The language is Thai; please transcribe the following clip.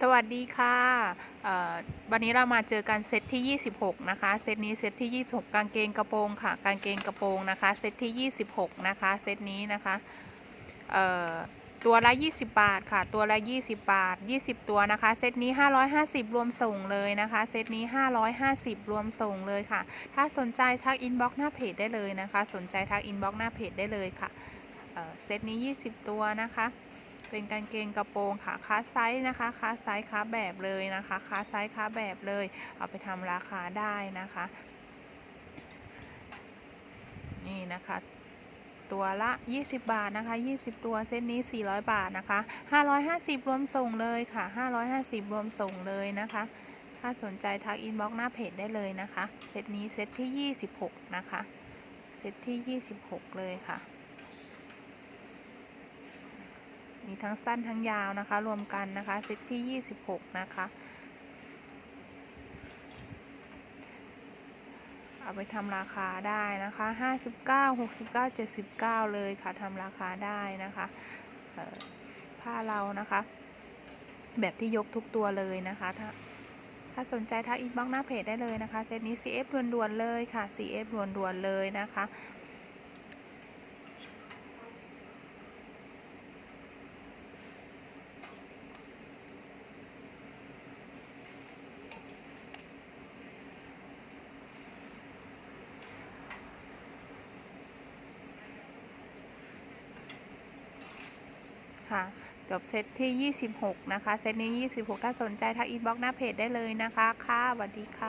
สวัสดีค่ะวันนี้เรามาเจอกันเซตที่ 26 นะคะ เซตนี้เซตที่ 26 กางเกงกระโปรงค่ะ กางเกงกระโปรงนะคะ เซตที่ 26 นะคะ เซตนี้นะคะตัวละ 20 บาทค่ะ ตัวละ 20 บาท 20 ตัวนะคะ เซตนี้ 550 รวมส่งเลยนะคะ เซตนี้ 550 รวมส่งเลยค่ะ ถ้าสนใจทักอินบ็อกหน้าเพจได้เลยนะคะ สนใจทักอินบ็อกหน้าเพจได้เลยค่ะเอ่อเซตนี้ 20 ตัวนะคะ เป็นกางเกงกระโปรงค่ะค้าไซส์นะคะค้าไซส์ค้าแบบเลยนะคะค้าไซส์ค้าแบบเลย เอาไปทำราคาได้นะคะ นี่นะคะตัวละ 20 บาทนะคะ 20 ตัวเส้นนี้ 400 บาทนะคะ 550 รวมส่งเลยค่ะ 550 รวมส่งเลยนะคะ ถ้าสนใจทักอินบ็อกหน้าเพจได้เลยนะคะ เซตนี้เซตที่ 26 นะคะ เซตที่ 26 เลยค่ะ มีทั้งสั้นทั้งยาวนะคะ รวมกันนะคะเซตที่ 26 นะคะ เอาไปทำราคาได้นะคะ 59 69 79 เลยค่ะทำราคาได้นะคะผ้าเรานะคะ แบบที่ยกทุกตัวเลยนะคะถ้าถ้าสนใจทักอินบ็อกหน้าเพจได้เลยนะคะ เซตนี้ CF ด่วนๆเลยค่ะ CF ด่วนๆเลยนะคะ ค่ะจบเซตที่ 26 นะคะ เซตนี้ 26 ถ้าสนใจทักอินบ็อกหน้าเพจได้เลยนะคะ ค่ะสวัสดีค่ะ